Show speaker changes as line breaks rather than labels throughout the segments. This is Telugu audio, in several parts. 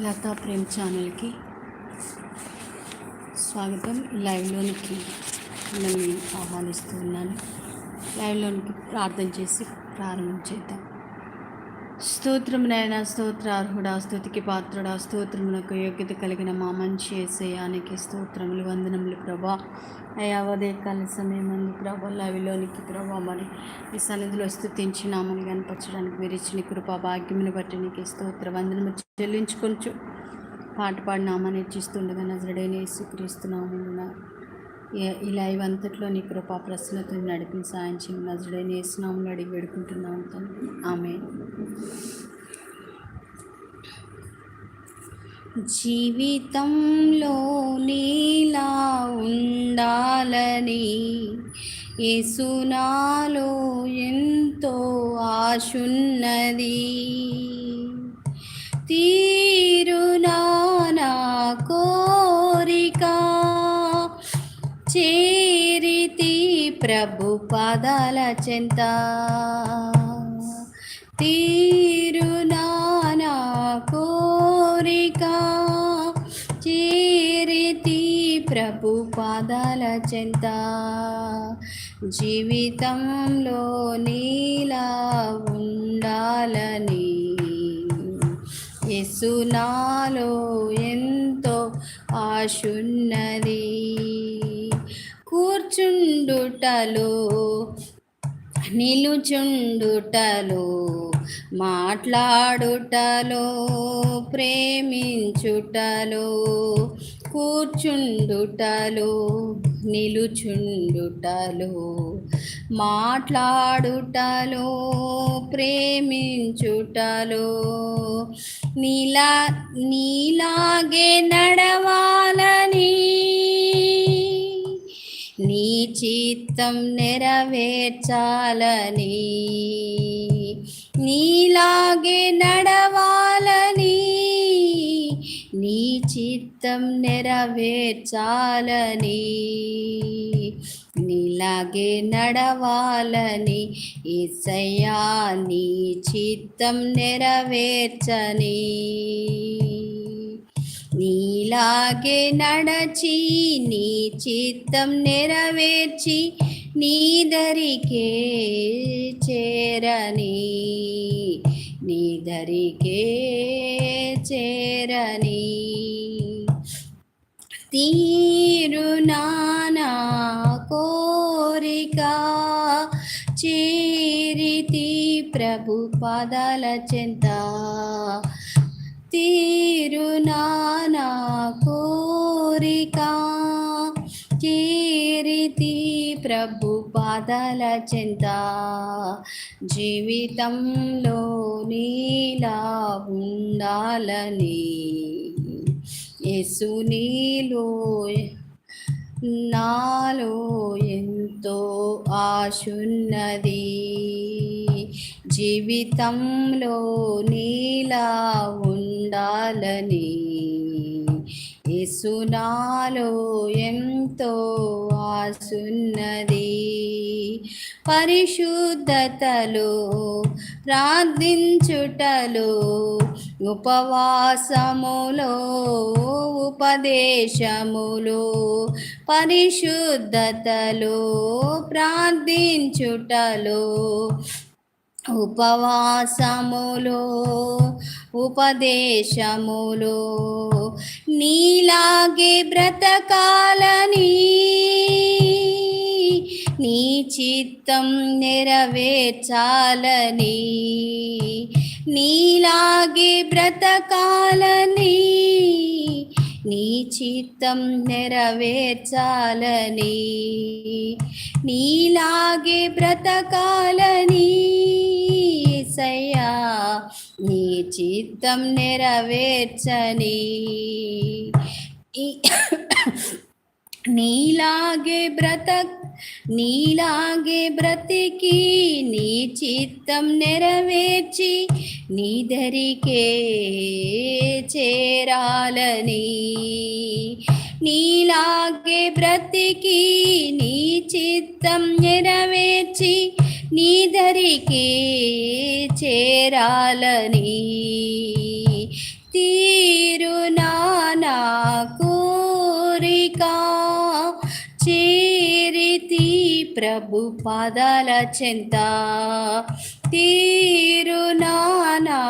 లతా ప్రేమ్ ఛానల్కి స్వాగతం. లైవ్లోనికి మిమ్మల్ని ఆహ్వానిస్తూ ఉన్నాను. లైవ్లోనికి ప్రార్థన చేసి ప్రారంభం చేద్దాం. నాయన స్తోత్రార్హుడా స్థుతికి పాత్రుడా స్తోత్రమునకు యోగ్యత కలిగిన మా మంచి ఏసయానికి స్తోత్రములు వందనములు ప్రభా. అయ్యా ఉదయ కాల సమయమందు ప్రభా లవిలోనికి ప్రభా మరి ఈ సన్నిధిలో స్థుతించి నామని కనపరచడానికి మీరు ఇచ్చిన కృపా భాగ్యమును బట్టి నీకు స్తోత్ర వందనము చెల్లించుకొంచు పాట పాడి నామని ఇచ్చిస్తుండగా నజరడైన యేసుక్రీస్తున్నాము ఇలా ఇవంతట్లో నీ కృపా ప్రశ్నతో నడిపి సాయం చేయండి నజరడైన యేసునాములు అడిగి వేడుకుంటున్నాను తండ్రి. ఆమె జీవితంలో నీలా ఉండాలని యేసునాలో ఎంతో ఆశున్నది. తీరునా నా కోరిక చేరితి ప్రభు పదాల చెంత. తీరునా నా కోరిక. చేరితి ప్రభు పాదాల చెంత. జీవితంలో నీలా ఉండాలని యేసునాలో ఎంతో ఆశున్నది కూర్చుండుటలో నిలుచుండుటలో మాట్లాడుటలో ప్రేమించుటలో కూర్చుండుటలో నిలుచుండుటలో మాట్లాడుటలో ప్రేమించుటలో నీలా నీలాగే చిత్తం నెరవేర్చాలని నీలాగే నడవాలని నీ చిత్తం నెరవేర్చాలని నీలాగే నడవాలని ఏసయ్యా నీ చిత్తం నెరవేర్చని. నీలాగే నడచి నీ చిత్తం నెరవేర్చి నీ దరికే చేరని నీ దరికే చేరని. తీరు నానా కోరిక చేరితి ప్రభు పదాల చెంత. తీరు నానా కోరిక. చేరితి ప్రభు పాదాల చెంత. జీవితంలో నీలా ఉండాలని యేసు నీలో నాలో ఎంతో ఆశున్నది జీవితంలో నీలా ఉండాలని. యేసునాలో ఎంతో ఆసున్నది పరిశుద్ధతలో ప్రార్థించుటలో ఉపవాసములో ఉపదేశములో పరిశుద్ధతలో ప్రార్థించుటలో ఉపవాసములో ఉపదేశములో నీలాగే బ్రతకాలని నీ చిత్తం నెరవేర్చాలని నీలాగే బ్రతకాలని నీ చిత్తం నెరవేర్చాలని నీలాగే బ్రతకాలని సయ్యా నీ చిత్తం నెరవేర్చని నీలాగే బ్రతక్ నీలాగే బ్రతికి నీ చిత్తం నెరవేర్చి నీదరికే చేరాలని. నీలాగే బ్రతికి నీ చిత్తం నెరవేర్చి నీదరికే చేరాలని. తీరు నా కోరిక చేరితి ప్రభు పాదాల చెంత. తీరునా నా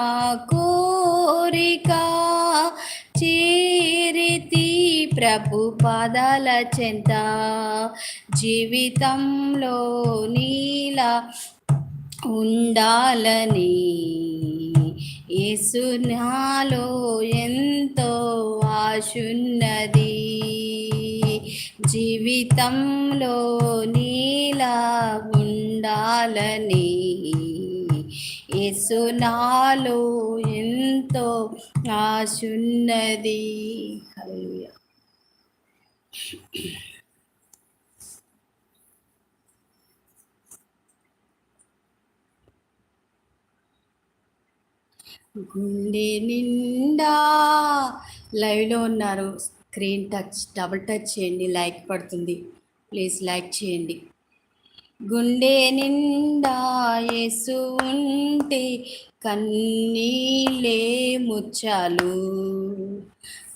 కోరిక చేరితి ప్రభు పాదాల చెంత. జీవితంలో నీలా ఉండాలని ఏసునాలో ఎంతో ఆశున్నది. జీవితంలో నీలా ఉండాలని ఏసునాలో ఎంతో ఆశున్నది. హల్లెలూయా. గుండె నిండా. లైవ్లో ఉన్నారు. స్క్రీన్ టచ్ డబుల్ టచ్ చేయండి. లైక్ పడుతుంది. ప్లీజ్ లైక్ చేయండి. గుండె నిండా యేసు ఉంటే కన్నీలే ముచ్చాలు.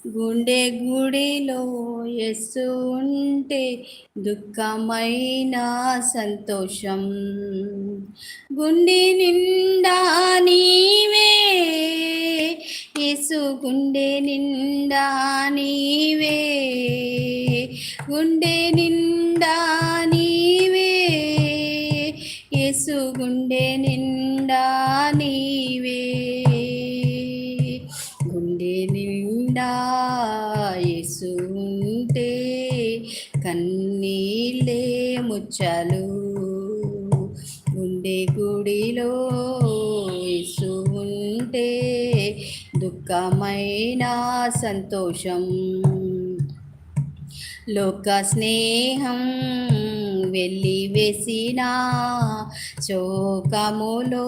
గుండె గుడిలో యేసు ఉంటే దుఃఖమైన సంతోషం. గుండె నిండా దుఃఖమైన సంతోషం. లోక స్నేహం వెళ్ళి వేసిన శోకములో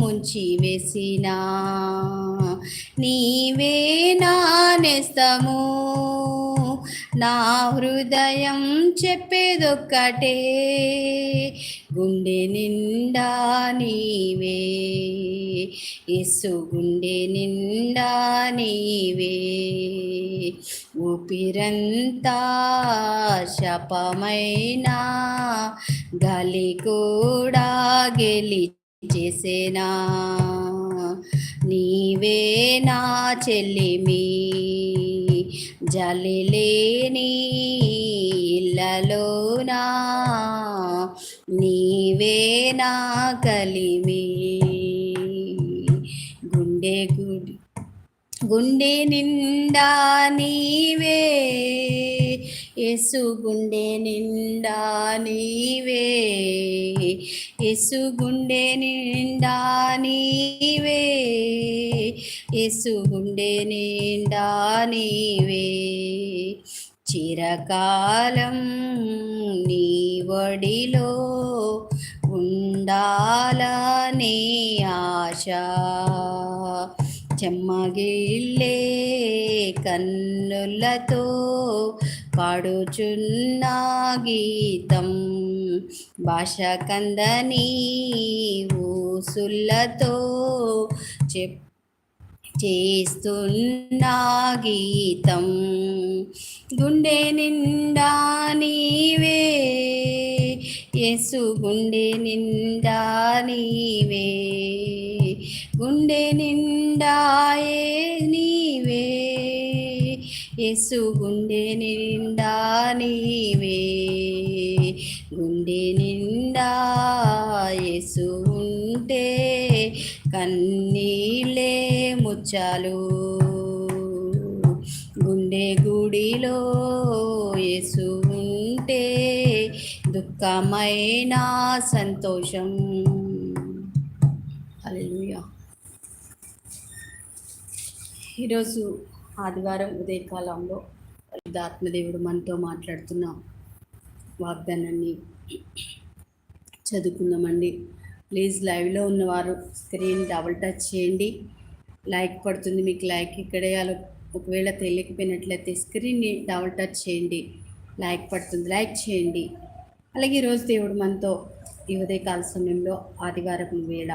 ముంచి వేసిన నీవే నానేస్తము నా హృదయం చెప్పేదొక్కటే. గుండె నిండా నీవే. యేసు గుండె నిండా నీవే. ఊపిరంతా శపమైన గాలి కూడా గెలి చేసేనా. నీవే నా చెల్లిమి. జలి లేని ఇళ్ళలోనా నీవే నా కలిమి? గుండె గుడి గుండె నిండా నీవే. ఎసు గుండె నిండా నీవే. ఎసు గుండె నిండా నీవే. ఎసు గుండె నిండా నీవే. చిరకాలం నీ వడిలో ఉండాలనే ఆశ. చెమ్మగిల్లే కన్నులతో పాడుచున్న గీతం. భాష కందని ఊసులతో చెప్ చేస్తున్న గీతం. గుండె నిండా నీవే యేసు గుండె నిండా నీవే. గుండె నిండాయే నీవే. యేసు గుండె నిండా నీవే. గుండె నిండా యేసు ఉంటే కన్నీలే ముచ్చాలు. గుండె గుడిలో యేసు ఉంటే దుఃఖమైన సంతోషం. అలెలుయా ఈరోజు ఆదివారం ఉదయకాలంలో ఆత్మదేవుడు మనతో మాట్లాడుతున్న వాగ్దానాన్ని చదువుకుందామండి. ప్లీజ్ లైవ్లో ఉన్నవారు స్క్రీన్ డబుల్ టచ్ చేయండి. లైక్ పడుతుంది మీకు లైక్ ఇక్కడేయాలో ఒకవేళ తెలియకపోయినట్లయితే స్క్రీన్ని డబుల్ టచ్ చేయండి. లైక్ పడుతుంది లైక్ చేయండి. అలాగే ఈరోజు దేవుడు మనతో ఈ ఉదయకాల సమయంలో ఆదివారం వేళ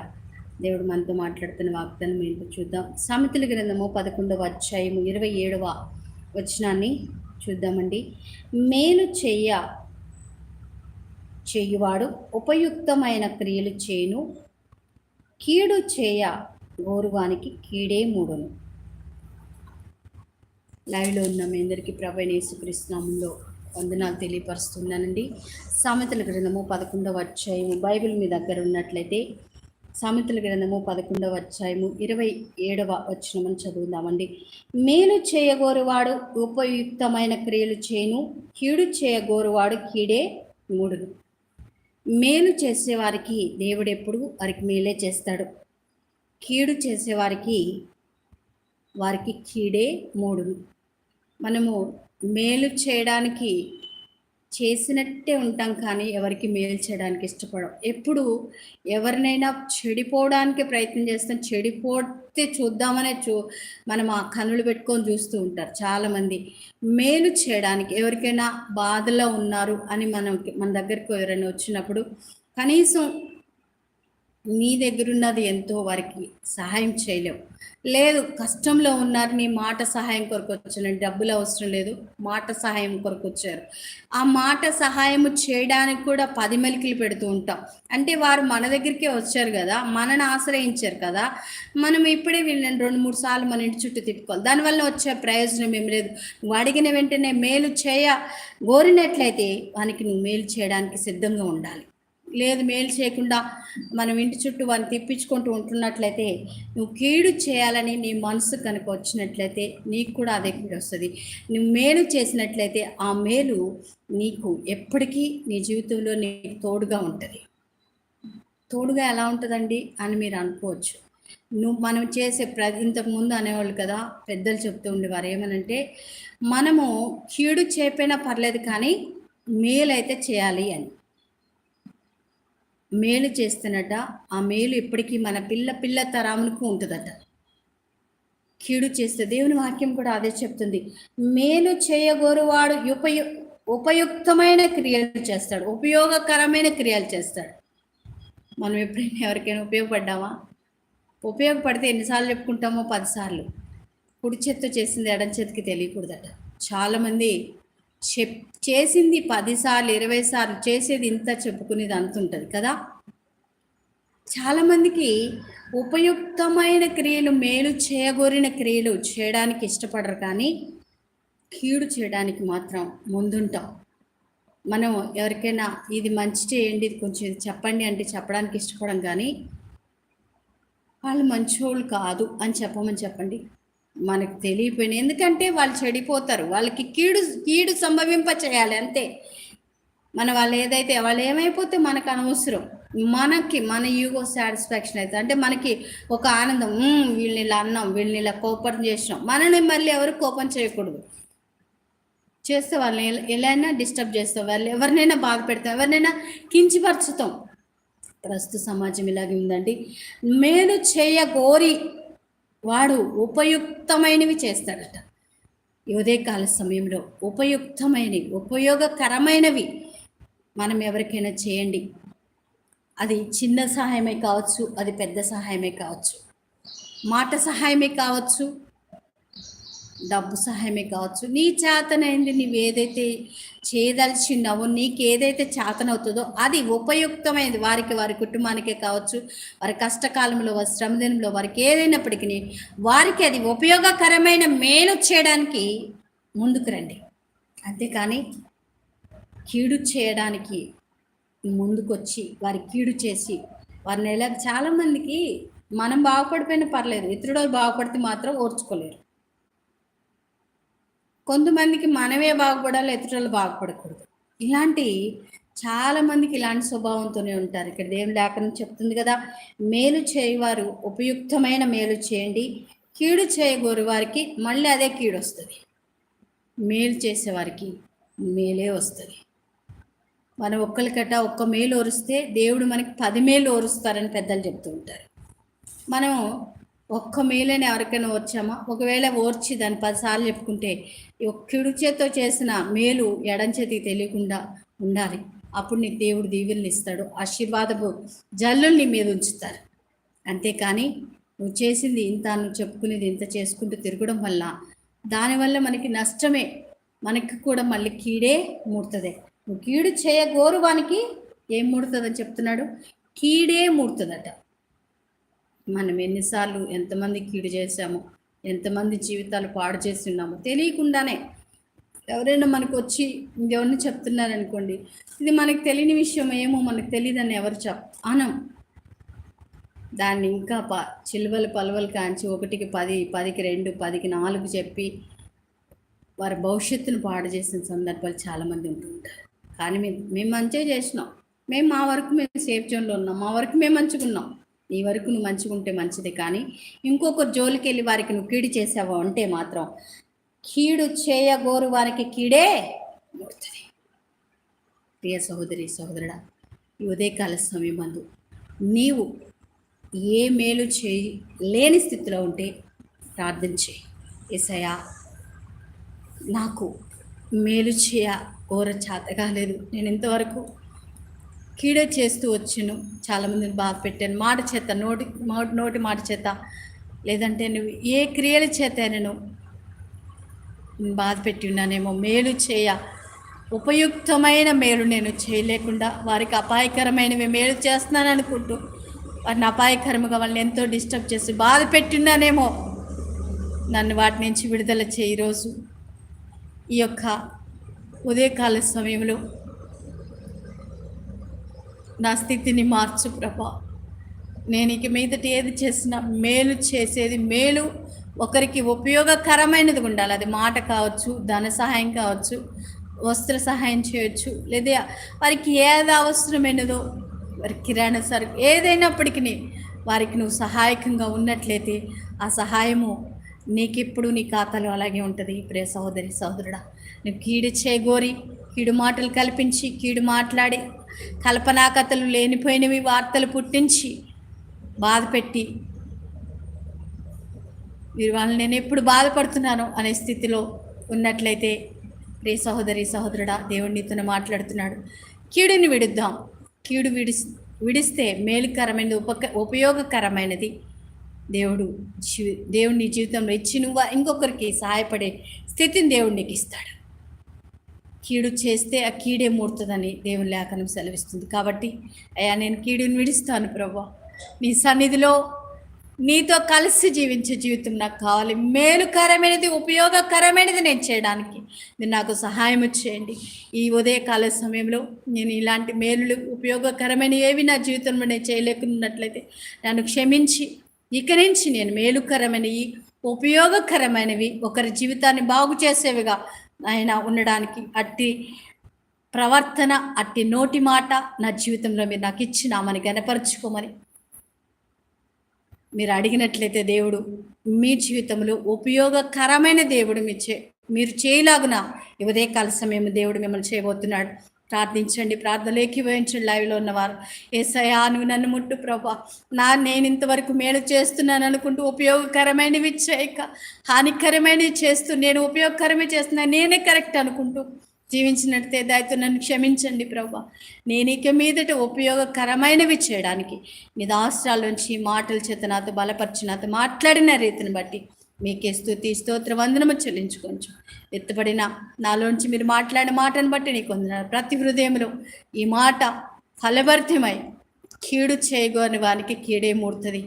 దేవుడు మనతో మాట్లాడుతున్న వాగ్దానం ఏంటో చూద్దాం. సామెతల గ్రంథము పదకొండవ అధ్యాయము ఇరవై ఏడవ వచనాన్ని చూద్దామండి. మేలు చెయ్య చేయువాడు ఉపయుక్తమైన క్రియలు చేయును. కీడు చేయ గోరువానికి కీడే మూడును. లైవ్లో ఉన్న మీ అందరికీ ప్రభైన యేసుక్రీస్తునామంలో వందనాలు తెలియపరుస్తున్నానండి. సామెతల గ్రంథము పదకొండవ అధ్యాయము బైబిల్ మీ దగ్గర ఉన్నట్లయితే సామెతల గ్రంథము పదకొండవ అధ్యాయము ఇరవై ఏడవ వచ్చినమని చదువుదామండి. మేలు చేయగోరువాడు ఉపయుక్తమైన క్రియలు చేయను కీడు చేయగోరువాడు కీడే మూడు మేలు చేసేవారికి దేవుడు ఎప్పుడు వారికి మేలే చేస్తాడు. కీడు చేసేవారికి వారికి కీడే మూడు మనము మేలు చేయడానికి చేసినట్టే ఉంటాం కానీ ఎవరికి మేలు చేయడానికి ఇష్టపడం ఎప్పుడు ఎవరినైనా చెడిపోవడానికి ప్రయత్నం చేస్తాం చెడిపోతే చూద్దామనే చూ మనం ఆ కనులు పెట్టుకొని చూస్తూ ఉంటారు చాలామంది. మేలు చేయడానికి ఎవరికైనా బాధలో ఉన్నారు అని మనం మన దగ్గరకు ఎవరైనా వచ్చినప్పుడు కనీసం నీ దగ్గరున్నది ఎంతో వారికి సహాయం చేయలేవు లేదు కష్టంలో ఉన్నారు నీ మాట సహాయం కొరకు వచ్చిన డబ్బులు అవసరం లేదు మాట సహాయం కొరకు వచ్చారు. ఆ మాట సహాయం చేయడానికి కూడా పది మెలికలు పెడుతూ ఉంటాం. అంటే వారు మన దగ్గరికే వచ్చారు కదా మనని ఆశ్రయించారు కదా మనం ఇప్పుడే వీళ్ళని రెండు మూడు సార్లు మన ఇంటి చుట్టూ తిప్పుకోవాలి. దానివల్ల వచ్చే ప్రయోజనం ఏం లేదు. నువ్వు అడిగిన వెంటనే మేలు చేయ గోరినట్లయితే వానికి నువ్వు మేలు చేయడానికి సిద్ధంగా ఉండాలి. లేదు మేలు చేయకుండా మనం ఇంటి చుట్టూ వారిని తిప్పించుకుంటూ ఉంటున్నట్లయితే నువ్వు కీడు చేయాలని నీ మనసు కనుక వచ్చినట్లయితే నీకు కూడా అదే కీడు వస్తుంది. నువ్వు మేలు చేసినట్లయితే ఆ మేలు నీకు ఎప్పటికీ నీ జీవితంలో నీకు తోడుగా ఉంటుంది. తోడుగా ఎలా ఉంటుందండి అని మీరు అనుకోవచ్చు. నువ్వు మనం చేసే ప్ర ఇంతకుముందు అనేవాళ్ళు కదా పెద్దలు చెప్తూ ఉండేవారు ఏమనంటే మనము కీడు చేపైనా పర్లేదు కానీ మేలైతే చేయాలి అని. మేలు చేస్తున్నట ఆ మేలు ఎప్పటికీ మన పిల్ల పిల్ల తరాములకు ఉంటుందట. కీడు చేస్తే దేవుని వాక్యం కూడా అదే చెప్తుంది. మేలు చేయగోరువాడు ఉపయు ఉపయుక్తమైన క్రియలు చేస్తాడు. ఉపయోగకరమైన క్రియలు చేస్తాడు. మనం ఎప్పుడైనా ఎవరికైనా ఉపయోగపడ్డామా? ఉపయోగపడితే ఎన్నిసార్లు చెప్పుకుంటామో? పదిసార్లు కుడి చేత్తో చేసింది ఎడం చేతికి తెలియకూడదట. చాలామంది చెప్ చేసింది పదిసార్లు ఇరవై సార్లు చేసేది ఇంత చెప్పుకునేది అంత ఉంటుంది కదా? చాలామందికి ఉపయుక్తమైన క్రియలు మేలు చేయగోరిన క్రియలు చేయడానికి ఇష్టపడరు కానీ కీడు చేయడానికి మాత్రం ముందుంటాం. మనం ఎవరికైనా ఇది మంచి చేయండి ఇది కొంచెం ఇది చెప్పండి అంటే చెప్పడానికి ఇష్టపడం కానీ వాళ్ళు మంచోళ్ళు కాదు అని చెప్పమని చెప్పండి. మనకు తెలియపోయిన ఎందుకంటే వాళ్ళు చెడిపోతారు. వాళ్ళకి కీడు కీడు సంభవింప చేయాలి అంతే. మన వాళ్ళు ఏదైతే వాళ్ళు ఏమైపోతే మనకు అనవసరం. మనకి మన యూగో సాటిస్ఫాక్షన్ అయితే అంటే మనకి ఒక ఆనందం. వీళ్ళని ఇలా అన్నాం వీళ్ళని ఇలా కోపం చేసినాం. మనని మళ్ళీ ఎవరు కోపం చేయకూడదు. చేస్తే వాళ్ళని ఎలా- అయినా డిస్టర్బ్ చేస్తాం. వాళ్ళు ఎవరినైనా బాధ పెడతాం. ఎవరినైనా కించిపరుచుతాం. ప్రస్తుత సమాజం ఇలాగే ఉందండి. మేలు చేయగోరి వాడు ఉపయుక్తమైనవి చేస్తాడట. ఈ ఉదయకాల సమయంలో ఉపయుక్తమైనవి ఉపయోగకరమైనవి మనం ఎవరికైనా చేయండి. అది చిన్న సహాయమే కావచ్చు అది పెద్ద సహాయమే కావచ్చు. మాట సహాయమే కావచ్చు డబ్బు సహాయమే కావచ్చు. నీ చేతనైంది నువ్వు ఏదైతే చేయదలిచినావో నీకు ఏదైతే చేతనవుతుందో అది ఉపయుక్తమైనది వారికి వారి కుటుంబానికే కావచ్చు వారి కష్టకాలంలో వారి శ్రమదినంలో వారికి ఏదైనప్పటికీ వారికి అది ఉపయోగకరమైన మేలు చేయడానికి ముందుకు రండి. అంతేకాని కీడు చేయడానికి ముందుకొచ్చి వారి కీడు చేసి వారిని ఎలా చాలామందికి మనం బాగుపడిపోయినా పర్లేదు. ఇతరుడు బాగుపడితే మాత్రం ఓర్చుకోలేరు. కొంతమందికి మనమే బాగుపడాలి ఇతరులు బాగుపడకూడదు. ఇలాంటి చాలా మందికి ఇలాంటి స్వభావంతోనే ఉంటారు. ఇక్కడ దేవుని లేఖనం చెప్తుంది కదా మేలు చేయవారు ఉపయుక్తమైన మేలు చేయండి కీడు చేయగోరు వారికి మళ్ళీ అదే కీడు వస్తుంది. మేలు చేసేవారికి మేలే వస్తుంది. మనం ఒక్కరికట ఒక్క మేలు ఓరిస్తే దేవుడు మనకి పది మేలు ఓరుస్తారని పెద్దలు చెప్తూ ఉంటారు. మనం ఒక్క మేలైన ఎవరికైనా ఓర్చామా ఒకవేళ ఓర్చి దాన్ని పదిసార్లు చెప్పుకుంటే ఈ చేత్తో చేసిన మేలు ఎడం చేతికి తెలియకుండా ఉండాలి. అప్పుడు నీకు దేవుడు దీవెనలు ఇస్తాడు. ఆశీర్వాదపు జల్లులు నీ మీద ఉంచుతారు. అంతేకాని నువ్వు చేసింది ఇంత నువ్వు చెప్పుకునేది ఇంత చేసుకుంటూ తిరగడం వల్ల దానివల్ల మనకి నష్టమే మనకి కూడా మళ్ళీ కీడే ముడుతుంది. నువ్వు కీడు చేయగోరు వానికి ఏం ముడుతుందని చెప్తున్నాడు? కీడే ముడుతుందట. మనం ఎన్నిసార్లు ఎంతమంది కీడు చేశామో ఎంతమంది జీవితాలు పాడు చేసి ఉన్నామో తెలియకుండానే ఎవరైనా మనకు వచ్చి ఇంకెవరిని చెప్తున్నారనుకోండి ఇది మనకు తెలియని విషయం ఏమో మనకు తెలియదని ఎవరు చెప్ అనం. దాన్ని ఇంకా ప చిలువలు పలువలు కాంచి ఒకటికి పది పదికి రెండు పదికి నాలుగు చెప్పి వారి భవిష్యత్తును పాడు చేసిన సందర్భాలు చాలామంది ఉంటుంటారు కానీ మేము మేము మంచిగా చేసినాం. మేము మా వరకు మేము సేఫ్ జోన్లో ఉన్నాం. మా వరకు మేము మంచిగా ఉన్నాం నీ వరకు నువ్వు మంచిగా ఉంటే మంచిది కానీ ఇంకొకరు జోలికి వెళ్ళి వారికి నువ్వు కీడు చేసావు అంటే మాత్రం కీడు చేయగోరు వారికి కీడే ముడుతుంది ప్రియ సహోదరి సహోదరుడా ఈ ఉదయకాల సమయం మందు నీవు ఏ మేలు చేయి లేని స్థితిలో ఉంటే ప్రార్థన చేయి. ఏసయ్యా నాకు మేలు చేయ ఘోర చేత కాలేదు నేను ఇంతవరకు కీడే చేస్తూ వచ్చాను. చాలామందిని బాధ పెట్టాను. మాట చేత నోటి మా- నోటి మాట చేత. లేదంటే నువ్వు ఏ క్రియల చేత నేను బాధ పెట్టి ఉన్నానేమో. మేలు చేయ. ఉపయుక్తమైన మేలు నేను చేయలేకుండా వారికి అపాయకరమైనవి మేలు చేస్తున్నాను అనుకుంటూ వారిని అపాయకరముగా వాళ్ళని ఎంతో డిస్టర్బ్ చేసి బాధ పెట్టిన్నానేమో నన్ను వాటి నుంచి విడుదల చేయి రోజు ఈ యొక్క ఉదయకాల సమయంలో నా స్థితిని మార్చు ప్రభా. నేను ఇక మీదటి ఏది చేసినా మేలు చేసేది మేలు ఒకరికి ఉపయోగకరమైనది ఉండాలి. అది మాట కావచ్చు ధన సహాయం కావచ్చు వస్త్ర సహాయం చేయొచ్చు లేదా వారికి ఏది అవసరమైనదో వారి కిరాణా సరుకు ఏదైనప్పటికీ వారికి నువ్వు సహాయకంగా ఉన్నట్లయితే ఆ సహాయము నీకిప్పుడు నీ ఖాతాలో అలాగే ఉంటుంది. ప్రియ సహోదరి సహోదరుడా నువ్వు కీడు చేయగోరి కీడు మాటలు కల్పించి కీడు మాట్లాడి కల్పనా కథలు లేనిపోయినవి వార్తలు పుట్టించి బాధ పెట్టి మీరు వాళ్ళని నేను ఎప్పుడు బాధపడుతున్నాను అనే స్థితిలో ఉన్నట్లయితే రే సహోదరి సహోదరుడా దేవుడు మాట్లాడుతున్నాడు. కీడుని విడుద్దాం. కీడు విడిస్ విడిస్తే మేలుకరమైనది ఉపక ఉపయోగకరమైనది. దేవుడు జీవి దేవుణ్ణి జీవితంలో ఇచ్చి నువ్వు ఇంకొకరికి సహాయపడే స్థితిని దేవుడు నీకు ఇస్తాడు. కీడు చేస్తే ఆ కీడే మూడుతుందని దేవుని లేఖనం సెలవిస్తుంది. కాబట్టి అయ్యా నేను కీడుని విడిస్తాను ప్రభా. నీ సన్నిధిలో నీతో కలిసి జీవించే జీవితం నాకు కావాలి. మేలుకరమైనది ఉపయోగకరమైనది నేను చేయడానికి. మీరు నాకు సహాయం చేయండి. ఈ ఉదయకాల సమయంలో నేను ఇలాంటి మేలులు ఉపయోగకరమైన ఏవి నా జీవితంలో నేను చేయలేకున్నట్లయితే నన్ను క్షమించి ఇక నుంచి నేను మేలుకరమైనవి ఉపయోగకరమైనవి ఒకరి జీవితాన్ని బాగు చేసేవిగా ఆయన ఉండడానికి అట్టి ప్రవర్తన అట్టి నోటి మాట నా జీవితంలో మీరు నాకు ఇచ్చినామని గనపరుచుకోమని మీరు అడిగినట్లయితే దేవుడు మీ జీవితంలో ఉపయోగకరమైన దేవుడు మీ చే మీరు చేయలాగున ఇవదే ఉదయకాల సమయం దేవుడు మిమ్మల్ని చేయబోతున్నాడు. ప్రార్థించండి ప్రార్థనలు ఏకీభవించండి లైవ్లో ఉన్నవారు. ఏసయా నువ్వు నన్ను ముట్టు ప్రభా. నా నేను ఇంతవరకు మేలు చేస్తున్నాను అనుకుంటూ ఉపయోగకరమైనవి చేయక హానికరమైనవి చేస్తూ నేను ఉపయోగకరమే చేస్తున్నా నేనే కరెక్ట్ అనుకుంటూ జీవించినట్టే దయతో నన్ను క్షమించండి ప్రభా. నేను ఇక మీదట ఉపయోగకరమైనవి చేయడానికి నీ దాస్త్రాల నుంచి మాటల చేత నాతో బలపరిచి నాతో మాట్లాడిన రీతిని బట్టి మీకే స్థుతి స్తోత్ర వందనము చెల్లించుకోవచ్చు ఎత్తబడిన నాలోంచి మీరు మాట్లాడిన మాటను బట్టి నీకు వందనాలు. ప్రతి హృదయంలో ఈ మాట ఫలభరితమై కీడు చేయగోని వానికి కీడే మూడుతుంది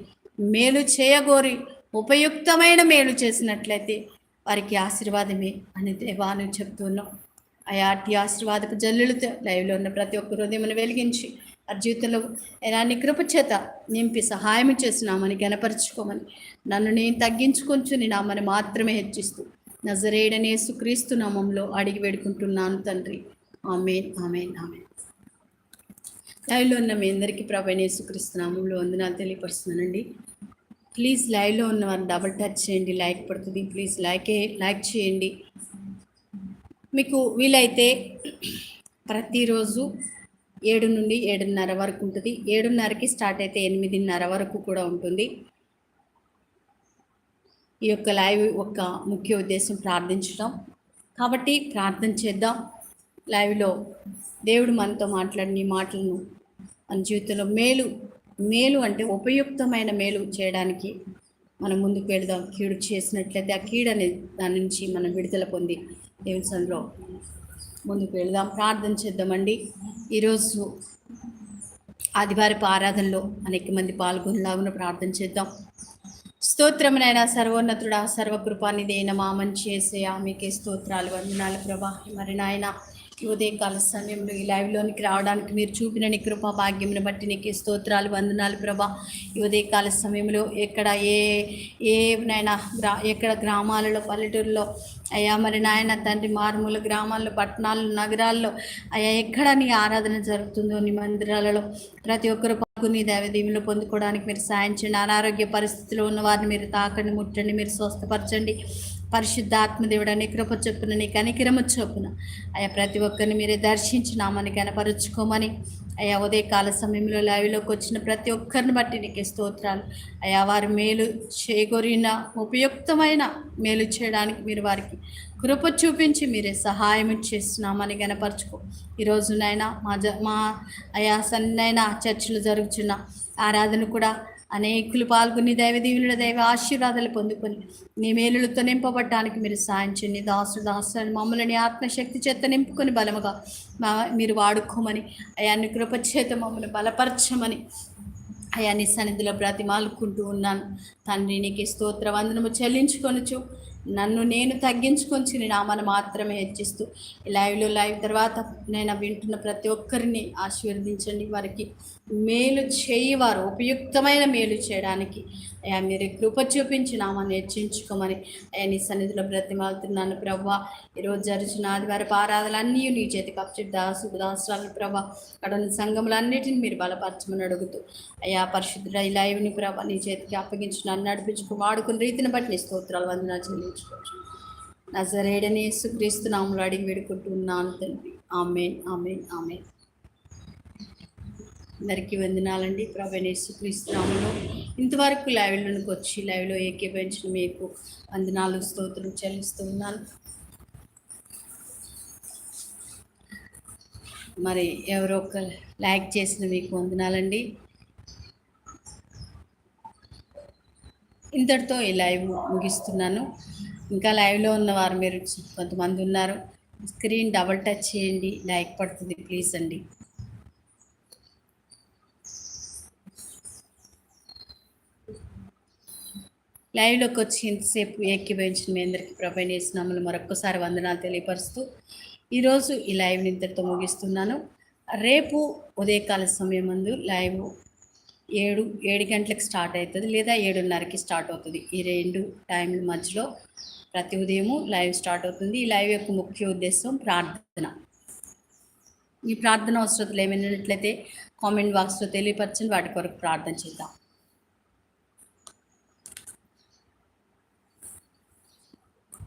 మేలు చేయగోరి ఉపయుక్తమైన మేలు చేసినట్లయితే వారికి ఆశీర్వాదమే అని దేవాను చెప్తున్నాం. ఆయా ఆశీర్వాదపు జల్లులతో లైవ్లో ఉన్న ప్రతి ఒక్క హృదయమును వెలిగించి ఆ జీవితంలో ఎలాంటి కృప నింపి సహాయం చేసినామని గనపరుచుకోమని నన్ను నేను తగ్గించుకొంచు నీ నామని మాత్రమే హెచ్చిస్తూ నజరేడనే సుక్రీస్తు నామంలో అడిగి వేడుకుంటున్నాను తండ్రి. Amen amen amen. లైవ్లో ఉన్న మీ అందరికీ ప్రభనేసు సుక్రీస్తు నామంలో వందనాలు తెలియపరుస్తున్నానండి. ప్లీజ్ లైవ్లో ఉన్న వారు డబల్ టచ్ చేయండి లైక్ పడుతుంది. ప్లీజ్ లైక్ లైక్ చేయండి. మీకు వీలైతే ప్రతిరోజు ఏడు నుండి ఏడున్నర వరకు ఉంటుంది. ఏడున్నరకి స్టార్ట్ అయితే ఎనిమిదిన్నర వరకు కూడా ఉంటుంది. ఈ యొక్క లైవ్ ఒక ముఖ్య ఉద్దేశం ప్రార్థించడం కాబట్టి ప్రార్థన చేద్దాం. లైవ్లో దేవుడు మనతో మాట్లాడిన ఈ మాటలను మన జీవితంలో మేలు మేలు అంటే ఉపయుక్తమైన మేలు చేయడానికి మనం ముందుకు వెళదాం. కీడు చేసినట్లయితే ఆ కీడు అనే దాని నుంచి మనం విడుదల పొంది దేవుని సందులో ముందుకు వెళదాం. ప్రార్థన చేద్దామండి. ఈరోజు ఆదివారపు ఆరాధనలో అనేక మంది పాల్గొనలాగున ప్రార్థన చేద్దాం. స్తోత్రమునైనా సర్వోన్నతుడా సర్వకృపానిదైన మా మంచి చేసే ఆమెకే స్తోత్రాలు వందనాలు ప్రభా. మరి నాయన ఉదయకాల సమయంలో ఈ లైవ్లోనికి రావడానికి మీరు చూపిన నీ కృపా భాగ్యమును బట్టి నీకు స్తోత్రాలు వందనాలు ప్రభా. ఈ ఉదయకాల సమయంలో ఎక్కడ ఏ ఏ నాయన గ్రా ఎక్కడ గ్రామాలలో పల్లెటూరులో అయ్యా మరి నాయన తండ్రి మారుమూల గ్రామాల్లో పట్టణాల్లో నగరాల్లో అయ్యా ఎక్కడ నీ ఆరాధన జరుగుతుందో నీ మందిరాలలో ప్రతి ఒక్కరు పాల్గొని దైవదీవులు పొందుకోవడానికి మీరు సాయం చేయండి. అనారోగ్య పరిస్థితిలో ఉన్న వారిని మీరు తాకండి ముట్టండి మీరు స్వస్థపరచండి. పరిశుద్ధాత్మదేవుడు నీ కృప చొప్పున నీ కనికిరమ చొప్పున. అయ్యా ప్రతి ఒక్కరిని మీరే దర్శించి నామాన్ని కనపరుచుకోమని అయ్యా ఉదయకాల సమయంలో లైవ్లోకి వచ్చిన ప్రతి ఒక్కరిని బట్టి నీకు స్తోత్రాలు. అయ్యా వారి మేలు చేకూరిన ఉపయుక్తమైన మేలు చేయడానికి మీరు వారికి కృప చూపించి మీరే సహాయం చేస్తున్నామని గనపరచుకో ఈరోజు నైనా మా జ మా అయా సన్నైనా చర్చలు జరుగుతున్న ఆరాధన కూడా అనేకులు పాల్గొని దైవ దీవుల దైవ ఆశీర్వాదాలు పొందుకొని నీ మేలులతో నింపబడటానికి మీరు సాయం చేయండి. దాసు దాసు మమ్మల్ని ఆత్మశక్తి చేత నింపుకొని బలముగా మా మీరు వాడుకోమని అయాన్ని కృపచేత మమ్మల్ని బలపరచమని అయా నీ సన్నిధిలో బ్రతిమాలుకుంటూ ఉన్నాను. తండ్రి నీకు స్తోత్ర వందనము చెల్లించుకొనుచు నన్ను నేను తగ్గించుకొని నీ నామాను మాత్రమే హెచ్చిస్తూ లైవ్లో లైవ్ తర్వాత నేను వింటున్న ప్రతి ఒక్కరిని ఆశీర్వదించండి. వారికి మేలు చేయవారు ఉపయుక్తమైన మేలు చేయడానికి. అయ్యా మీరు కృప చూపించి నామాన్ని హెచ్చించుకోమని. అయ్యా నీ సన్నిధిలో బ్రతిమాలుతున్నాను ప్రభా. ఈరోజు జరిచిన ఆదివారపు ఆరాధనలన్నీ నీ చేతికి అప్పచెప్పి దాసు దాసరాలు ప్రభ. అక్కడ సంఘములన్నిటిని మీరు బలపరచమని అడుగుతూ. అయ్యా పరిశుద్ధుడ ఈ లైవ్ని ప్రభ నీ చేతికి అప్పగించి నన్ను నడిపించుకు వాడుకున్న రీతిని బట్టి నీ స్తోత్రాలు వందన చెల్లించుకోవచ్చు నజరేడని సుక్రీస్తు నామలు అడిగి వేడుకుంటున్నాను తండ్రి. Amen amen amen. అందరికీ వందనాలండి. ప్రభనేసు క్రీస్తునామలో ఇంతవరకు లైవ్లోనికి వచ్చి లైవ్లో ఏకీభవించిన మీకు వందనాలు స్తోత్రం చెల్లిస్తూ ఉన్నాను. మరి ఎవరో ఒక లైక్ చేసిన మీకు వందనాలండి. ఇంతటితో ఈ లైవ్ ముగిస్తున్నాను. ఇంకా లైవ్లో ఉన్న వారు మీరు కొంతమంది ఉన్నారు. స్క్రీన్ డబల్ టచ్ చేయండి. లైక్ పడుతుంది ప్లీజ్ అండి. లైవ్లోకి వచ్చి ఇంతసేపు ఏకీభవించిన మీ అందరికీ ప్రభైనేసినామలు మరొక్కసారి వందనాలు తెలియపరుస్తూ ఈరోజు ఈ లైవ్ ఇంతటితో ముగిస్తున్నాను. రేపు ఉదయకాల సమయం ముందు లైవ్ ఏడు ఏడు గంటలకు స్టార్ట్ అవుతుంది లేదా ఏడున్నరకి స్టార్ట్ అవుతుంది. ఈ రెండు టైంల మధ్యలో ప్రతి ఉదయము లైవ్ స్టార్ట్ అవుతుంది. ఈ లైవ్ యొక్క ముఖ్య ఉద్దేశం ప్రార్థన. ఈ ప్రార్థన అవసరతలు ఏమైనట్లయితే కామెంట్ బాక్స్లో తెలియపరచండి. వాటి కొరకు ప్రార్థన చేద్దాం.